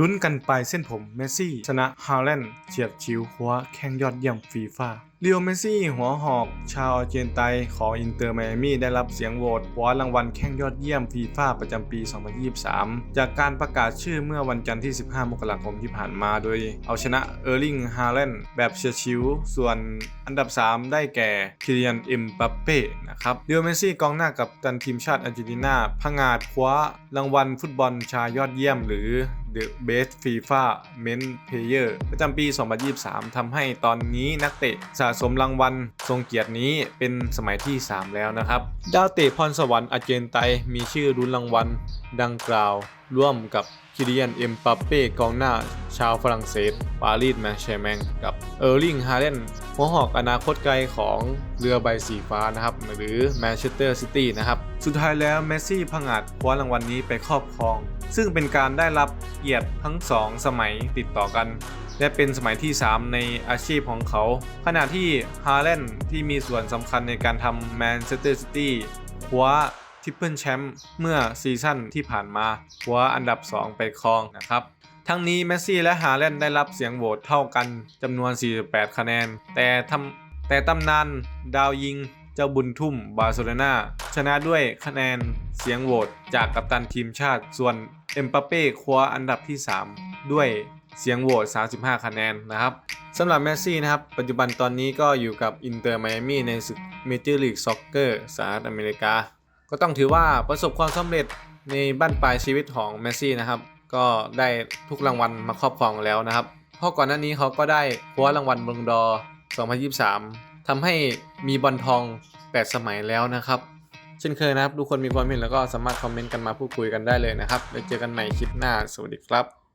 ลุ้นกันไปเส้นผม เมสซี่ ชนะฮาแลนด์เฉียบชิวคว้าแข่งยอดเยี่ยมฟีฟ่าเลียวเมสซี่ หัวหอกชาวอาร์เจนไตของอินเตอร์ไมอามี่ได้รับเสียงโหวตคว้ารางวัลแข่งยอดเยี่ยมฟีฟ่าประจำปี 2023 จากการประกาศชื่อเมื่อวันจันทร์ที่ 15 มกราคมที่ผ่านมาโดย เอาชนะเออร์ลิงฮาแลนด์แบบเฉียดชิว ส่วนอันดับ 3 ได้แก่คิริยันเอ็มบัปเป้นะครับเลียวเมสซี่กองหน้ากับตันทีมชาติอาร์เจนตินาผงาดคว้ารางวัลฟุตบอลชายยอดเยี่ยมหรือ The Best FIFA Men Player ประจำปี 2023 ทำให้ตอนนี้นักเตะสะสมรางวัลทรงเกียรตินี้เป็นสมัยที่ 3 แล้วนะครับ ดาวเตะพรสวรรค์อาเจนไตมีชื่อรุ้นรางวัลดังกล่าว ร่วมกับคิเลียน เอ็มปัปเป้กองหน้าชาวฝรั่งเศส ปารีสแมงแชร์แมงกับ เออร์ลิงฮาเลนหัวหอกอนาคตไกลของเรือใบสีฟ้านะครับ หรือแมนเชสเตอร์ซิตี้นะครับ สุดท้ายแล้วเมสซี่ผงาดคว้ารางวัลนี้ไปครอบครอง ซึ่งเป็นการได้รับเกียรติทั้ง 2 สมัยติดต่อกัน และเป็นสมัยที่ 3 ในอาชีพของเขา ขณะที่ฮาแลนที่มีส่วนสำคัญในการทำแมนเชสเตอร์ซิตี้คว้าทิปเปิลแชมป์เมื่อซีซั่นที่ผ่านมาคว้าอันดับ 2 ไปครองนะครับ ทั้งนี้เมสซี่และฮาแลนด์ได้รับเสียงโหวตเท่ากันจำนวน 48 คะแนน แต่ทำแต่ตำนานดาวยิงเจ้าบุญทุ่มบาร์เซโลนาชนะด้วยคะแนนเสียงโหวตจากกัปตันทีมชาติ ส่วนเอ็มปาเป้คว้าอันดับที่ 3 ด้วยเสียงโหวต 35 คะแนนนะครับสำหรับเมสซี่นะครับ ปัจจุบันตอนนี้ก็อยู่กับอินเตอร์ไมอามี่ในศึกเมเจอร์ลีกซ็อกเกอร์สหรัฐอเมริกา ก็ต้องถือว่าประสบความสำเร็จในบ้านปลายชีวิตของเมสซี่นะครับ ก็ได้ทุกรางวัลมาครอบครองแล้วนะครับเพราะก่อนหน้านี้เขาก็ได้คว้ารางวัลบงดอ 2023ทำให้มีบอลทอง 8 สมัยแล้วนะครับ เช่นเคยนะครับ ทุกคนมีความเห็นแล้วก็สามารถคอมเมนต์กันมาพูดคุยกันได้เลยนะครับ แล้วเจอกันใหม่คลิปหน้า สวัสดีครับ